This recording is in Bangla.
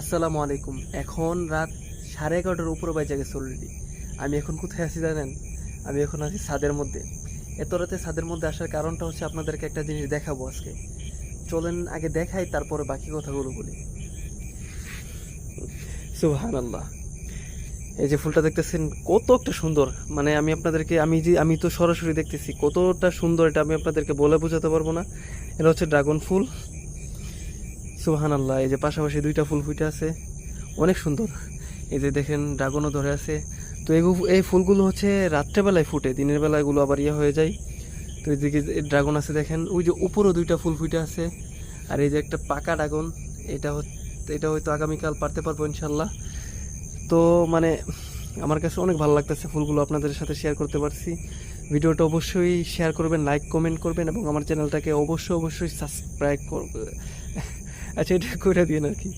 আসসালামু আলাইকুম। এখন রাত সাড়ে এগারোটার উপরে বাজে গেছে অলরেডি আমি এখন কোথায় আছি জানেন? আমি এখন আছি ছাদের মধ্যে। এত রাতে ছাদের মধ্যে আসার কারণটা হচ্ছে আপনাদেরকে একটা জিনিস দেখাবো আজকে। চলেন আগে দেখাই, তারপরে বাকি কথাগুলো বলি। সুহান আল্লাহ এই যে ফুলটা দেখতেছেন কত একটা সুন্দর। মানে আমি আপনাদেরকে, আমি যে, আমি তো সরাসরি দেখতেছি, কতটা সুন্দর এটা আমি আপনাদেরকে বলে বোঝাতে পারব না। এটা হচ্ছে ড্রাগন ফুল। সুবাহান আল্লাহ এই যে পাশাপাশি দুইটা ফুল ফুটে আছে, অনেক সুন্দর। এই যে দেখেন, ড্রাগনও ধরে আছে। তো এই ফুলগুলো হচ্ছে রাত্রেবেলায় ফুটে, দিনের বেলা এগুলো আবার ইয়ে হয়ে যায়। তো এইদিকে ড্রাগন আছে দেখেন, ওই যে উপরেও দুইটা ফুল ফুটে আছে। আর এই যে একটা পাকা ড্রাগন, এটা হচ্ছে এটা হয়তো আগামীকাল পারতে পারব ইনশাল্লাহ তো মানে আমার কাছে অনেক ভালো লাগতেছে ফুলগুলো আপনাদের সাথে শেয়ার করতে পারছি। ভিডিওটা অবশ্যই শেয়ার করবেন লাইক কমেন্ট করবেন এবং আমার চ্যানেলটাকে অবশ্যই অবশ্যই সাবস্ক্রাইব করবে আচ্ছা এটা করে দিন আর কি।